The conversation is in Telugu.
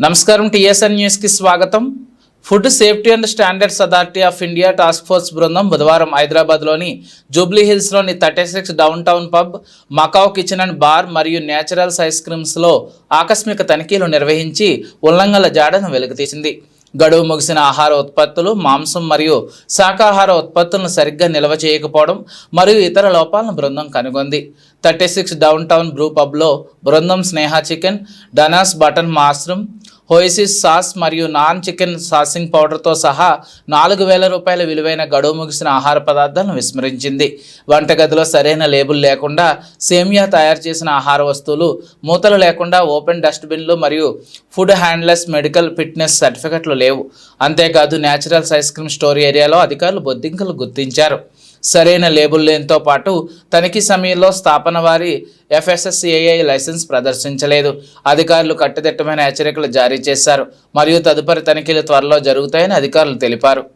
నమస్కారం టీఎస్ఎన్ న్యూస్కి స్వాగతం. Food Safety and Standards Authority of India task force బృందం బుధవారం హైదరాబాద్లోని Jubilee హిల్స్లోని thirty six downtown pub Macau kitchen and bar మరియు న్యాచురల్స్ ఐస్ క్రీమ్స్లో ఆకస్మిక తనిఖీలు నిర్వహించి ఉల్లంఘనల జాడను వెలుగుతీసింది గడువు ముగిసిన ఆహార ఉత్పత్తులు మాంసం మరియు శాకాహార ఉత్పత్తులను సరిగ్గా నిల్వ చేయకపోవడం మరియు ఇతర లోపాలను బృందం కనుగొంది. Thirty six downtown brew పబ్లో బృందం స్నేహ చికెన్ డనాస్ బటన్ మాస్రూమ్ హోయిసిస్ సాస్ మరియు నాన్ చికెన్ సాసింగ్ పౌడర్తో సహా నాలుగు వేల రూపాయల విలువైన గడువు ముగిసిన ఆహార పదార్థాలను విస్మరించింది. వంటగదిలో సరైన లేబుల్ లేకుండా సేమియా తయారు చేసిన ఆహార వస్తువులు మూతలు లేకుండా ఓపెన్ డస్ట్బిన్లు మరియు ఫుడ్ హ్యాండ్లెస్ మెడికల్ ఫిట్నెస్ సర్టిఫికెట్లు లేవు. అంతేకాదు న్యాచురల్స్ ఐస్ క్రీమ్ స్టోర్ ఏరియాలో అధికారులు బొద్దింకలు గుర్తించారు. సరైన లేబుల్ లేనితో పాటు తనిఖీ సమయంలో స్థాపన వారి ఎఫ్ఎస్ఎస్సిఐ లైసెన్స్ ప్రదర్శించలేదు. అధికారులు కట్టుదిట్టమైన హెచ్చరికలు జారీ జారీ చేశారు. మరియు తదుపరి తనిఖీలు త్వరలో జరుగుతాయని అధికారులు తెలిపారు.